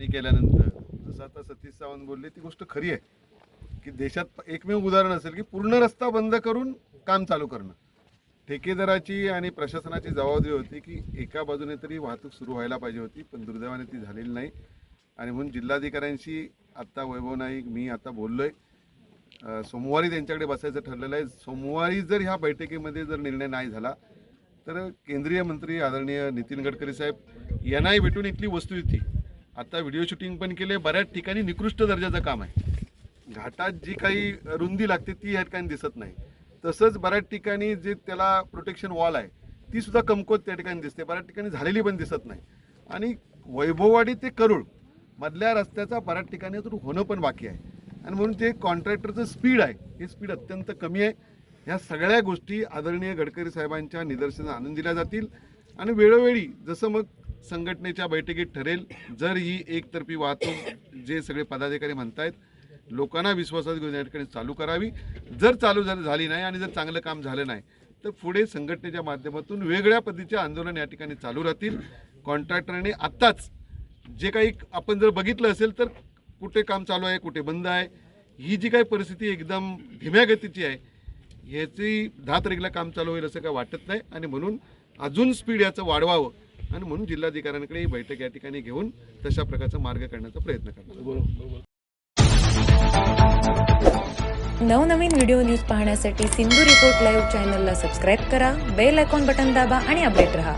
आणि केल्यानंतर जसं आता सतीश सावंत बोलले ती गोष्ट खरी आहे. की देशात एकमेव उदाहरण असेल की पूर्ण रस्ता बंद करून काम चालू करणं. ठेकेदाराची आणि प्रशासनाची जबाबदारी होती की एका बाजूने तरी वाहतूक सुरू व्हायला पाहिजे होती पण दुर्दैवाने ती झालेली नाही. आणि म्हणून जिल्हाधिकाऱ्यांशी आत्ता वैभव नाईक मी आता बोललो आहे सोमवारी त्यांच्याकडे बसायचं ठरलेलं आहे. सोमवारी जर ह्या बैठकीमध्ये जर निर्णय नाही झाला तर केंद्रीय मंत्री आदरणीय नितीन गडकरी साहेब यांनाही भेटून इथली वस्तुस्थिती. आता व्हिडिओ शूटिंग पण केले बऱ्याच ठिकाणी निकृष्ट दर्जाचं काम आहे. घाटात जी काही रुंदी लागते ती या ठिकाणी दिसत नाही. तसंच बऱ्याच ठिकाणी जे त्याला प्रोटेक्शन वॉल आहे ती सुद्धा कमकोत त्या ठिकाणी दिसते. बऱ्याच ठिकाणी झालेली पण दिसत नाही. आणि वैभववाडी ते करूळ मधल्या रस्त्याचा बऱ्याच ठिकाणी तर होणं पण बाकी आहे. आणि म्हणून जे कॉन्ट्रॅक्टरचं स्पीड आहे. हे स्पीड अत्यंत कमी आहे. ह्या सगळ्या गोष्टी आदरणीय गडकरी साहेबांच्या निदर्शनात आणून दिल्या जातील. आणि वेळोवेळी जसं मग संघटनेच्या बैठकीत ठरेल. जर ही एकतर्फी वाहतूक जे सगळे पदाधिकारी म्हणतायत लोकांना विश्वासात घेऊन या ठिकाणी चालू करावी. जर चालू झाली झाली नाही आणि जर चांगलं काम झालं नाही तर पुढे संघटनेच्या माध्यमातून वेगळ्या पद्धतीचे आंदोलन या ठिकाणी चालू राहतील. कॉन्ट्रॅक्टरने आत्ताच जे काही आपण जर बघितलं असेल तर कुठे काम चालू आहे कुठे बंद आहे ही जी काही परिस्थिती एकदम धीम्या गतीची आहे ह्याची दहा तारीखला काम चालू होईल असं काय वाटत नाही. आणि म्हणून अजून स्पीड याचं वाढवावं आणि म्हणून जिल्हाधिकाऱ्यांकडे ही बैठक या ठिकाणी घेऊन तशा प्रकारचा मार्ग काढण्याचा प्रयत्न करणार नवनवीन व्हिडिओ न्यूज पाहण्यासाठी सिंधू रिपोर्ट लाईव्ह चॅनलला सबस्क्राईब करा बेल आयकॉन बटन दाबा आणि अपडेट रहा.